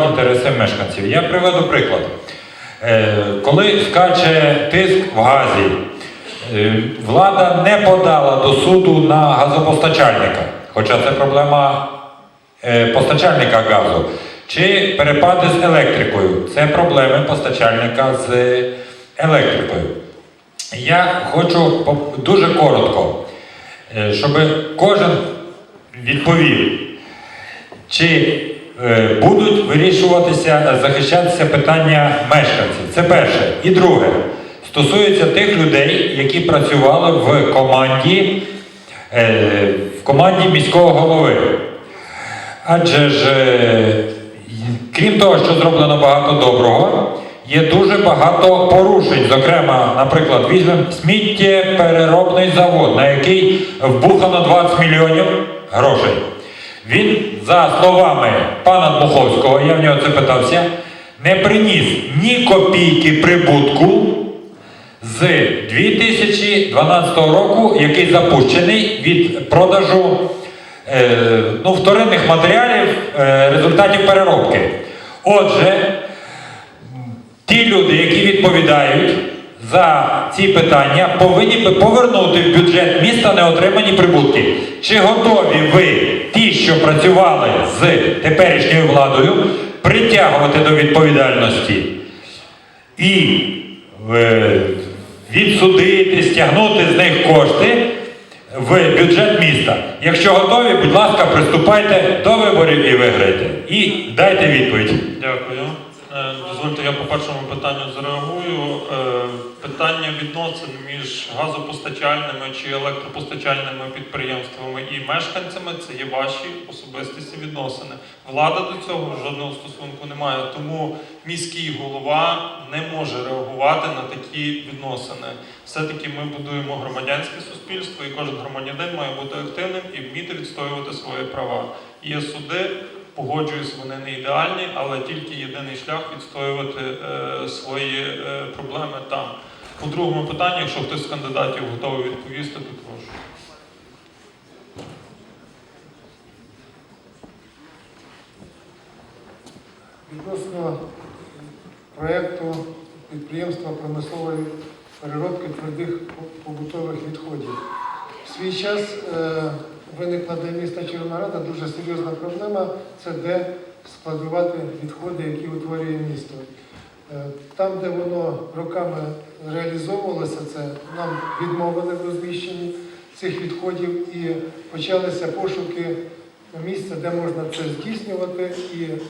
інтереси мешканців. Я приведу приклад. Е, Коли скаче тиск в газі, е, влада не подала до суду на газопостачальника, хоча це проблема е, постачальника газу, чи перепади з електрикою. Це проблеми постачальника з електрикою. Я хочу дуже коротко, щоб кожен відповів, чи будуть вирішуватися, е, захищатися питання мешканців. Це перше. І друге, стосується тих людей, які працювали в команді, е, в команді міського голови. Адже ж, е, крім того, що зроблено багато доброго, є дуже багато порушень. Зокрема, наприклад, візьмемо сміттєпереробний завод, на який вбухано 20 мільйонів грошей. Він, за словами пана Дмуховського, я в нього це питався, не приніс ні копійки прибутку з 2012 року, який запущений від продажу е, ну, вторинних матеріалів е, результатів переробки. Отже, ті люди, які відповідають за ці питання, повинні би повернути в бюджет міста неотримані прибутки. Чи готові ви, що працювали з теперішньою владою, притягувати до відповідальності і е, відсудити, стягнути з них кошти в бюджет міста? Якщо готові, будь ласка, приступайте до виборів і виграйте. І дайте відповідь. Дякую. Дозвольте, я по першому питанню зареагую. Е, Питання відносин між газопостачальними чи електропостачальними підприємствами і мешканцями це є ваші особистісні відносини. Влада до цього жодного стосунку не має, тому міський голова не може реагувати на такі відносини. Все-таки ми будуємо громадянське суспільство, і кожен громадянин має бути активним і вміти відстоювати свої права. Є суди, Погоджуюсь, вони не ідеальні, але тільки єдиний шлях відстоювати е, свої е, проблеми там. По другому питанню, якщо хтось з кандидатів готовий відповісти, то прошу. Відносно проєкту підприємства промислової переробки твердих побутових відходів. В свій час е, виникла для міста Червонограда дуже серйозна проблема це де складувати відходи, які утворює місто. Е, Там, де воно роками реалізовувалося, це нам відмовили в розміщенні цих відходів і почалися пошуки місця, де можна це здійснювати. І